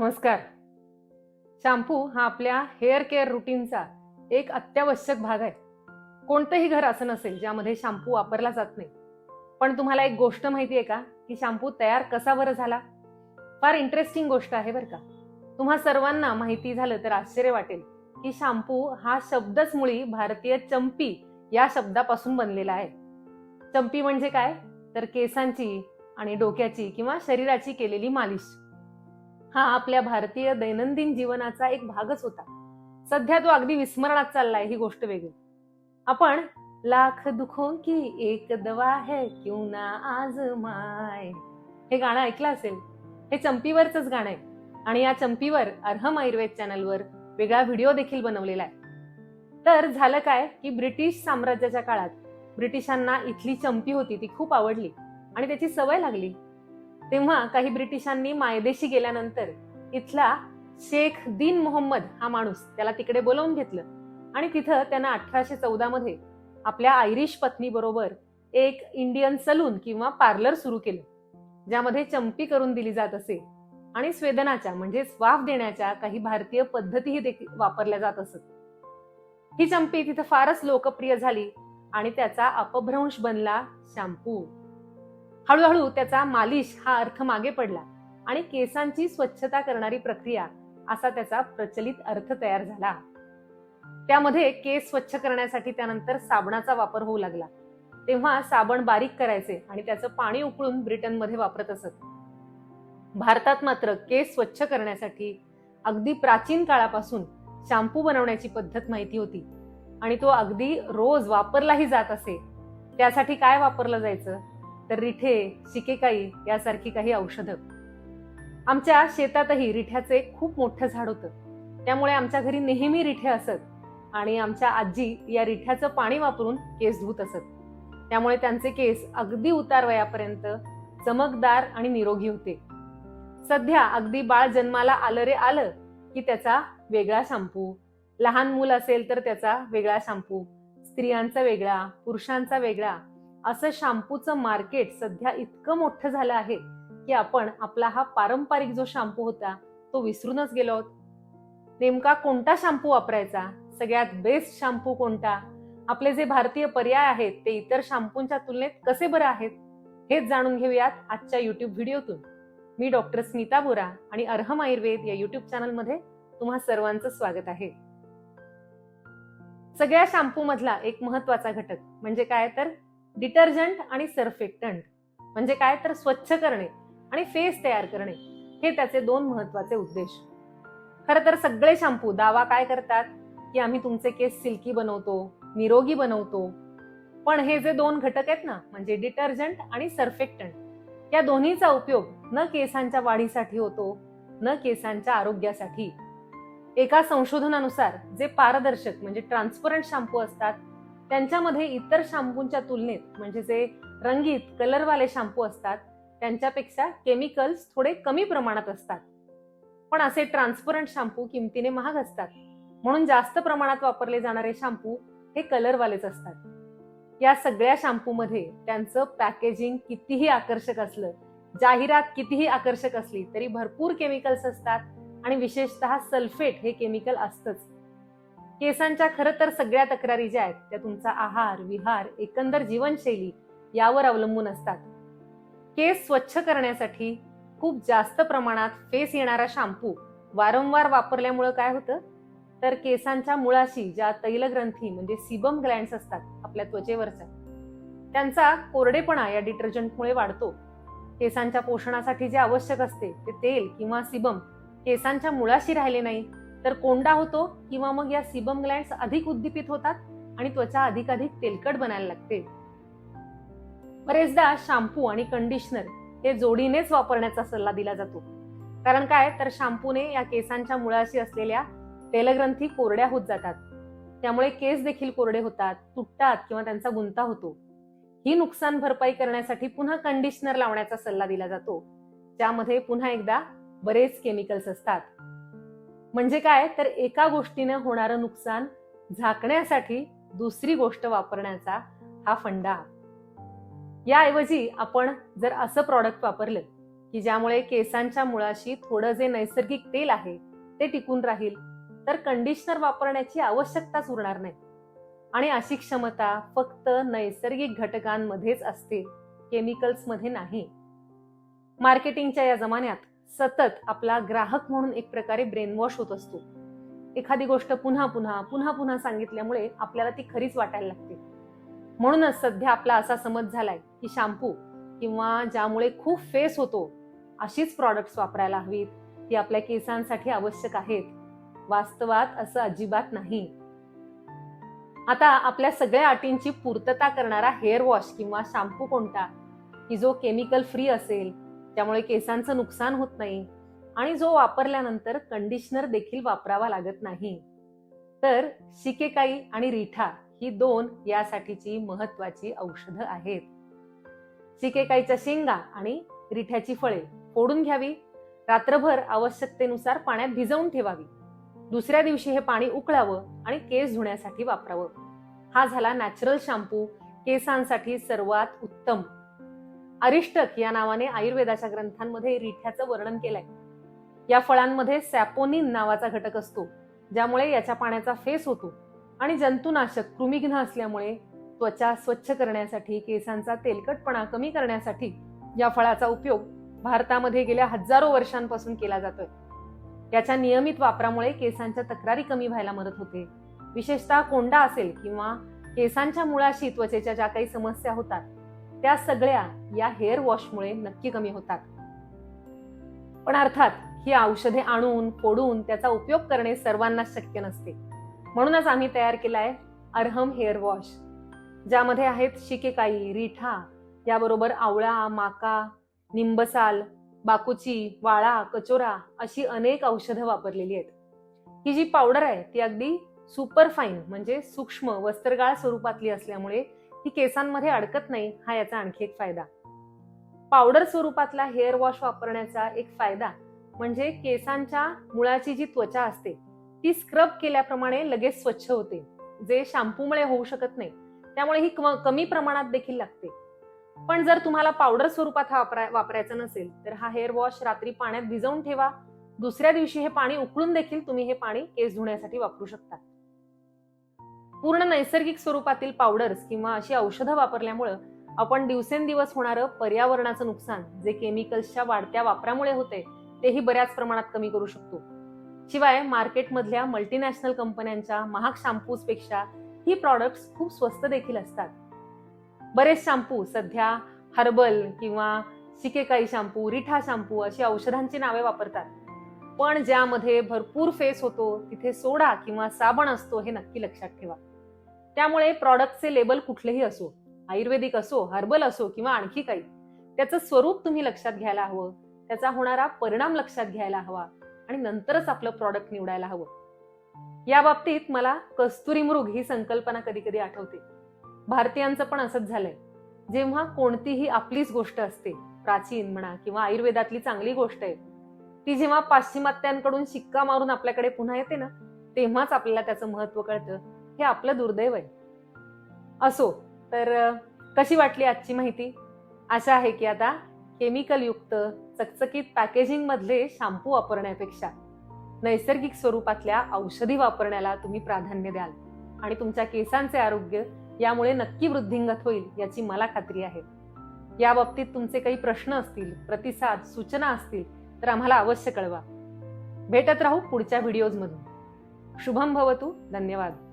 नमस्कार. शॅम्पू हा आपल्या हेअर केअर रुटीनचा एक अत्यावश्यक भाग आहे. कोणतंही घर असं नसेल ज्यामध्ये शॅम्पू वापरला जात नाही. पण तुम्हाला एक गोष्ट माहिती आहे का? की शॅम्पू तयार कसा बरं झाला? फार इंटरेस्टिंग गोष्ट आहे बरं का. तुम्हा सर्वांना माहिती झालं तर आश्चर्य वाटेल की शॅम्पू हा शब्दच मुळी भारतीय चंपी या शब्दापासून बनलेला आहे. चंपी म्हणजे काय? तर केसांची आणि डोक्याची किंवा शरीराची केलेली मालिश. हा आपल्या भारतीय दैनंदिन जीवनाचा एक भागच होता. सध्या तो अगदी विस्मरणात चाललाय ही गोष्ट वेगळी. आपण लाख दुखों की एक दवा है क्यों ना आज माय? हे गाणं ऐकलं असेल? हे चंपीवरच गाणं आहे. आणि या चंपीवर अर्हम आयुर्वेद चॅनलवर वेगळा व्हिडिओ देखील बनवलेला आहे. तर झालं काय की ब्रिटिश साम्राज्याच्या काळात ब्रिटिशांना इथली चंपी होती ती खूप आवडली. आणि त्याची सवय लागली. तेव्हा काही ब्रिटिशांनी मायदेशी गेल्यानंतर इथला शेख दीन मोहम्मद हा माणूस त्याला तिकडे बोलावून घेतलं. आणि तिथं त्यानं अठराशे चौदा मध्ये आपल्या आयरिश पत्नी बरोबर एक इंडियन सलून किंवा पार्लर सुरू केलं ज्यामध्ये चंपी करून दिली जात असे. आणि स्वेदनाच्या म्हणजे स्वाफ देण्याच्या काही भारतीय पद्धतीही देखील वापरल्या जात असत. ही चंपी तिथं फारच लोकप्रिय झाली आणि त्याचा अपभ्रंश बनला शॅम्पू. हळूहळू त्याचा मालिश हा अर्थ मागे पडला आणि केसांची स्वच्छता करणारी प्रक्रिया असा त्याचा प्रचलित अर्थ तयार झाला. त्यामध्ये केस स्वच्छ करण्यासाठी त्यानंतर साबणाचा वापर होऊ लागला. तेव्हा साबण बारीक करायचे आणि त्याचं पाणी उकळून ब्रिटनमध्ये वापरत असत. भारतात मात्र केस स्वच्छ करण्यासाठी अगदी प्राचीन काळापासून शॅम्पू बनवण्याची पद्धत माहिती होती आणि तो अगदी रोज वापरलाही जात असे. त्यासाठी काय वापरलं जायचं? तर रिठे शिकेकाई यासारखी काही औषधं. आमच्या शेतातही रिठ्याचे खूप मोठं झाड होतं. त्यामुळे आमच्या घरी नेहमी रिठे असत आणि आमच्या आजी या रिठ्याचं पाणी वापरून केस धुत असत. त्यामुळे त्यांचे केस अगदी उतार वयापर्यंत चमकदार आणि निरोगी होते. सध्या अगदी बाळ जन्माला आलं रे आलं की त्याचा वेगळा शॅम्पू. लहान मूल असेल तर त्याचा वेगळा शॅम्पू. स्त्रियांचा वेगळा पुरुषांचा वेगळा. असं शॅम्पूचं मार्केट सध्या इतकं मोठं झालं आहे की आपण आपला हा पारंपरिक जो शॅम्पू होता तो विसरूनच गेलो आहोत. नेमका कोणता शॅम्पू वापरायचा? सगळ्यात बेस्ट शॅम्पू कोणता? आपले जे भारतीय पर्याय आहेत ते इतर शॅम्पूंच्या तुलनेत कसे बरं आहेत? हेच जाणून घेऊयात आजच्या युट्यूब व्हिडिओतून. मी डॉक्टर स्मिता बोरा आणि अर्हम आयुर्वेद या युट्यूब चॅनलमध्ये तुम्हा सर्वांचं स्वागत आहे. सगळ्या शॅम्पू मधला एक महत्त्वाचा घटक म्हणजे काय तर? डिटर्जंट आणि सर्फेक्टंट. म्हणजे काय? तर स्वच्छ करणे आणि फेस तयार करणे. हे त्याचे दोन महत्त्वाचे उद्देश. खरं तर सगळे शॅम्पू दावा काय करतात? की आम्ही तुमचे केस सिल्की बनवतो निरोगी बनवतो. पण हे जे दोन घटक आहेत ना म्हणजे डिटर्जंट आणि सर्फेक्टंट या दोन्हीचा उपयोग न केसांच्या वाढीसाठी होतो न केसांच्या आरोग्यासाठी. एका संशोधनानुसार जे पारदर्शक म्हणजे ट्रान्सपरंट शॅम्पू असतात त्यांच्यामध्ये इतर शॅम्पूंच्या तुलनेत म्हणजे जे रंगीत कलरवाले शॅम्पू असतात त्यांच्यापेक्षा केमिकल्स थोडे कमी प्रमाणात असतात. पण असे ट्रान्सपरंट शॅम्पू किमतीने महाग असतात. म्हणून जास्त प्रमाणात वापरले जाणारे शॅम्पू हे कलरवालेच असतात. या सगळ्या शॅम्पूमध्ये त्यांचं पॅकेजिंग कितीही आकर्षक असलं जाहिरात कितीही आकर्षक असली तरी भरपूर केमिकल्स असतात. आणि विशेषतः सल्फेट हे केमिकल असतंच. केसांच्या खरं तर सगळ्या तक्रारी ज्या आहेत त्या तुमचा आहार विहार एकंदर जीवनशैली यावर अवलंबून असतात. केस स्वच्छ करण्यासाठी खूप जास्त प्रमाणात फेस येणारा शॅम्पू वारंवार वापरल्यामुळं काय होतं? तर केसांच्या मुळाशी ज्या तैलग्रंथी म्हणजे सिबम ग्लँड्स असतात आपल्या त्वचेवरच्या त्यांचा कोरडेपणा या डिटर्जंटमुळे वाढतो. केसांच्या पोषणासाठी जे आवश्यक असते ते तेल किंवा सिबम केसांच्या मुळाशी राहिले नाही. तर कोंडा होतो किंवा मग या सिबम ग्लँड्स अधिक उद्दीपित होतात आणि त्वचा अधिकाधिक तेलकट बनायला लागते. बरेचदा शॅम्पू आणि कंडिशनर हे जोडीनेच वापरण्याचा सल्ला दिला जातो. कारण काय? तर शॅम्पूने या केसांच्या मुळाशी असलेल्या तेलग्रंथी कोरड्या होत जातात. त्यामुळे केस देखील कोरडे होतात तुटतात किंवा त्यांचा गुंता होतो. ही नुकसान भरपाई करण्यासाठी पुन्हा कंडिशनर लावण्याचा सल्ला दिला जातो. त्यामध्ये पुन्हा एकदा बरेच केमिकल्स असतात. म्हणजे काय? तर एका गोष्टीने होणारं नुकसान झाकण्यासाठी दुसरी गोष्ट वापरण्याचा हा फंडा. याऐवजी आपण जर असं प्रॉडक्ट वापरलं की ज्यामुळे केसांच्या मुळाशी थोडं जे नैसर्गिक तेल आहे ते टिकून राहील तर कंडिशनर वापरण्याची आवश्यकताच उरणार नाही. आणि अशी क्षमता फक्त नैसर्गिक घटकांमध्येच असते केमिकल्समध्ये नाही. मार्केटिंगच्या या जमान्यात सतत आपला ग्राहक म्हणून एक प्रकारे ब्रेनवॉश होत असतो. एखादी गोष्ट पुन्हा पुन्हा पुन्हा पुन्हा सांगितल्यामुळे आपल्याला ती खरीच वाटायला लागते. म्हणूनच सध्या आपला असा समज झालाय की शॅम्पू किंवा ज्यामुळे खूप फेस होतो अशीच प्रॉडक्ट्स वापरायला हवीत ती आपल्या केसांसाठी आवश्यक आहेत. वास्तवात असं अजिबात नाही. आता आपल्या सगळ्या अटींची पूर्तता करणारा हेअर वॉश किंवा शॅम्पू कोणता? की जो केमिकल फ्री असेल त्यामुळे केसांचं नुकसान होत नाही आणि जो वापरल्यानंतर कंडिशनर देखील वापरावा लागत नाही. तर शिकेकाई आणि रिठा ही दोन यासाठीची महत्वाची औषधं आहेत. शिकेकाईच्या शेंगा आणि रिठ्याची फळे फोडून घ्यावी. रात्रभर आवश्यकतेनुसार पाण्यात भिजवून ठेवावी. दुसऱ्या दिवशी हे पाणी उकळावं आणि केस धुण्यासाठी वापरावं. हा झाला नॅचरल शॅम्पू. केसांसाठी सर्वात उत्तम अरिष्टक या नावाने आयुर्वेदाच्या ग्रंथांमध्ये रिठ्याचं वर्णन केलंय. या फळांमध्ये सॅपोनिन नावाचा घटक असतो ज्यामुळे याच्या पाण्याचा फेस होतो आणि जंतुनाशक कृमिघ्न असल्यामुळे त्वचा स्वच्छ करण्यासाठी केसांचा तेलकटपणा कमी करण्यासाठी या फळाचा उपयोग भारतामध्ये गेल्या हजारो वर्षांपासून केला जातोय. याच्या नियमित वापरामुळे केसांच्या तक्रारी कमी व्हायला मदत होते. विशेषतः कोंडा असेल किंवा केसांच्या मुळाशी त्वचेच्या ज्या काही समस्या होतात त्या सगळ्या या हेअर वॉशमुळे नक्की कमी होतात. पण अर्थात ही औषधे आणून फोडून त्याचा उपयोग करणे सर्वांनाच शक्य नसते. म्हणूनच आम्ही तयार केलाय अर्हम हेअर वॉश ज्यामध्ये आहेत शिकेकाई रिठा याबरोबर आवळा माका निंबसाल बाकुची वाळा कचोरा अशी अनेक औषधं वापरलेली आहेत. ही जी पावडर आहे ती अगदी सुपर फाईन म्हणजे सूक्ष्म वस्त्रगाळ स्वरूपातली असल्यामुळे ही केसांमध्ये अडकत नाही हा याचा आणखी एक फायदा. पावडर स्वरूपातला हेअर वॉश वापरण्याचा एक फायदा म्हणजे केसांच्या मुळाची जी त्वचा असते ती स्क्रब केल्याप्रमाणे लगेच स्वच्छ होते जे शॅम्पूमुळे होऊ शकत नाही. त्यामुळे ही कमी प्रमाणात देखील लागते. पण जर तुम्हाला पावडर स्वरूपात हा वापरायचा नसेल तर हा हेअर वॉश रात्री पाण्यात भिजवून ठेवा. दुसऱ्या दिवशी हे पाणी उकळून देखील तुम्ही हे पाणी केस धुण्यासाठी वापरू शकता. पूर्ण नैसर्गिक स्वरूपातील पावडर्स किंवा अशी औषधं वापरल्यामुळं आपण दिवसेंदिवस होणारं पर्यावरणाचं नुकसान जे केमिकल्सच्या वाढत्या वापरामुळे होते तेही बऱ्याच प्रमाणात कमी करू शकतो. शिवाय मार्केटमधल्या मल्टीनॅशनल कंपन्यांच्या महाग शॅम्पूजपेक्षा ही प्रॉडक्ट्स खूप स्वस्त देखील असतात. बरेच शॅम्पू सध्या हर्बल किंवा शिकेकाई शॅम्पू रिठा शॅम्पू अशी औषधांची नावे वापरतात. पण ज्यामध्ये भरपूर फेस होतो तिथे सोडा किंवा साबण असतो हे नक्की लक्षात ठेवा. त्यामुळे प्रॉडक्टचे लेबल कुठलेही असो आयुर्वेदिक असो हर्बल असो किंवा आणखी काही त्याचं स्वरूप तुम्ही लक्षात घ्यायला हवं त्याचा होणारा परिणाम लक्षात घ्यायला हवा आणि नंतरच आपलं प्रॉडक्ट निवडायला हवं. या बाबतीत मला कस्तुरी मृग ही संकल्पना कधी कधी आठवते. भारतीयांचं पण असंच झालंय. जेव्हा कोणतीही आपलीच गोष्ट असते प्राचीन म्हणा किंवा आयुर्वेदातली चांगली गोष्ट आहे ती जेव्हा पाश्चिमात्यांकडून शिक्का मारून आपल्याकडे पुन्हा येते ना तेव्हाच आपल्याला त्याचं महत्त्व कळतं. हे आपलं दुर्दैव आहे. असो तर कशी वाटली आजची माहिती? आशा आहे की आता केमिकलयुक्त चकचकीत पॅकेजिंगमधले शाम्पू शॅम्पू वापरण्यापेक्षा नैसर्गिक स्वरूपातल्या औषधी वापरण्याला तुम्ही प्राधान्य द्याल आणि तुमच्या केसांचे आरोग्य यामुळे नक्की वृद्धिंगत होईल याची मला खात्री आहे. या बाबतीत तुमचे काही प्रश्न असतील प्रतिसाद सूचना असतील तर आम्हाला अवश्य कळवा. भेटत राहू पुढच्या व्हिडिओजमधून. शुभम भवतू धन्यवाद.